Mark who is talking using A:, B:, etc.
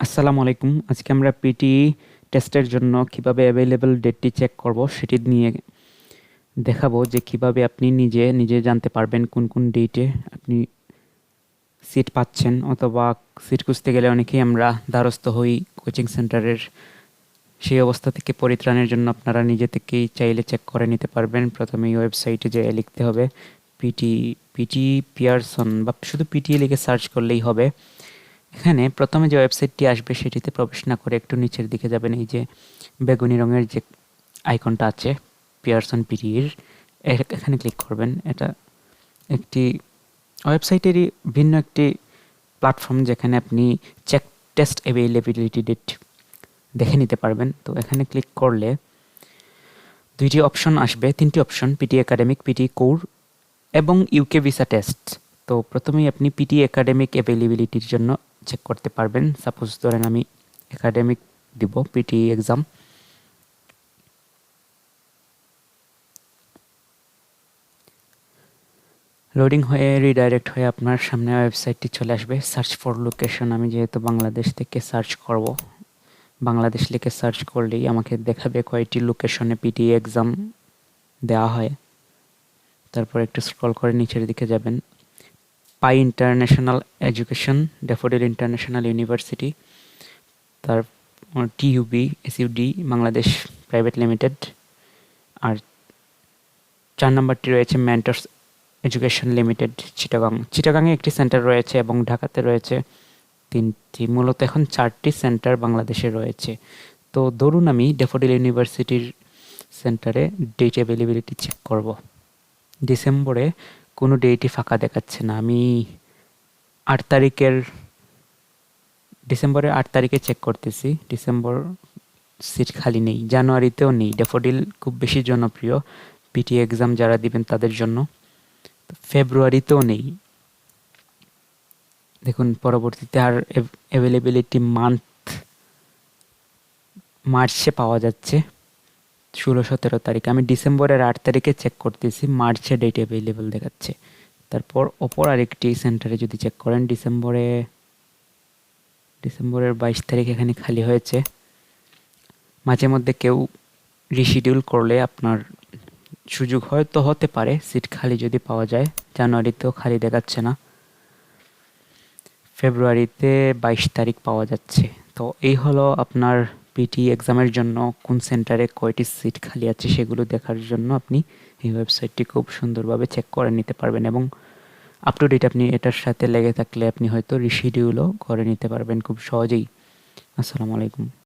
A: আসসালামু আলাইকুম। আজকে আমরা পিটি টেস্টের জন্য কীভাবে অ্যাভেলেবল ডেটটি চেক করব সেটি নিয়ে দেখাবো যে কীভাবে আপনি নিজে নিজে জানতে পারবেন কোন কোন ডেটে আপনি সিট পাচ্ছেন অথবা সিট খুঁজতে গেলে অনেকেই আমরা দ্বারস্থ হই কোচিং সেন্টারের সেই অবস্থা থেকে পরিত্রাণের জন্য আপনারা নিজে থেকেই চাইলে চেক করে নিতে পারবেন। প্রথমে ওয়েবসাইটে যে লিখতে হবে পিটি পিটি পিয়ারসন বা শুধু পিটি লিখে সার্চ করলেই হবে। এখানে প্রথমে যে ওয়েবসাইটটি আসবে সেটিতে প্রবেশ না করে একটু নিচের দিকে যাবেন, এই যে বেগুনি রঙের যে আইকনটা আছে পিয়ারসন পিটির এখানে ক্লিক করবেন। এটা একটি ওয়েবসাইটেরই ভিন্ন একটি প্ল্যাটফর্ম যেখানে আপনি চেক টেস্ট অ্যাভেলেবিলিটি ডেট দেখে নিতে পারবেন। তো এখানে ক্লিক করলে দুইটি অপশন আসবে, তিনটি option, PT academic, PT core এবং ইউকে ভিসা টেস্ট। তো প্রথমেই আপনি পিটি একাডেমিক অ্যাভেলেবিলিটির জন্য চেক করতে পারবেন। সাপোজ ধরেন আমি একাডেমিক দিব পিটি এক্সাম লোডিং হয়ে রিডাইরেক্ট হয়ে আপনার সামনে ওয়েবসাইটটি চলে আসবে। সার্চ ফর লোকেশন আমি যেহেতু বাংলাদেশ থেকে সার্চ করব, বাংলাদেশ লিখে সার্চ করলেই আমাকে দেখাবে কয়টি লোকেশনে পিটি এক্সাম দেওয়া হয়। তারপর একটু স্ক্রল করে নিচের দিকে যাবেন। Pie international education Daffodil international university তার TUB SUD Bangladesh private limited আর চার নম্বরটি রয়েছে মেন্টার্স এডুকেশন লিমিটেড চিটাগাং চিটাগাংয়ে একটি সেন্টার রয়েছে এবং ঢাকাতে রয়েছে তিনটি। মূলত এখন চারটি সেন্টার বাংলাদেশে রয়েছে। তো ধরুন আমি ডেফোডিল ইউনিভার্সিটির সেন্টারে ডেট অ্যাভেলেবিলিটি চেক করব। ডিসেম্বরে কোনো ডেটই ফাঁকা দেখাচ্ছে না। আমি আট তারিখের, ডিসেম্বরের আট তারিখে চেক করতেছি। ডিসেম্বর সিট খালি নেই। জানুয়ারিতেও নেই। ডেফোডিল খুব বেশি জনপ্রিয়। পিটি এক্সাম যারা দিবেন তাদের জন্য। ফেব্রুয়ারিতেও নেই। দেখুন, পরবর্তীতে আর অ্যাভেলেবিলিটি মান্থ মার্চে পাওয়া যাচ্ছে। ষোলো, সতেরো তারিখ। আমি ডিসেম্বরের আট তারিখে চেক করতেছি, মার্চে ডেট অ্যাভেলেবেল দেখাচ্ছে। তারপর অপর আরেকটি সেন্টারে যদি চেক করেন, ডিসেম্বরে, ডিসেম্বরের বাইশ তারিখ এখানে খালি হয়েছে। মাঝে মধ্যে কেউ রিশিডিউল করলে আপনার সুযোগ হয়তো হতে পারে সিট খালি যদি পাওয়া যায়। জানুয়ারিতেও খালি দেখাচ্ছে না। ফেব্রুয়ারিতে বাইশ তারিখ পাওয়া যাচ্ছে। তো এই হলো আপনার পিটি এক্সামের জন্য কোন সেন্টারে কয়টি সিট খালি আছে সেগুলো দেখার জন্য আপনি এই ওয়েবসাইটটি খুব সুন্দরভাবে চেক করে নিতে পারবেন এবং আপ টু ডেট আপনি এটার সাথে লেগে থাকলে আপনি হয়তো রিশিডিউলও করে নিতে পারবেন খুব সহজেই। আসসালামু আলাইকুম।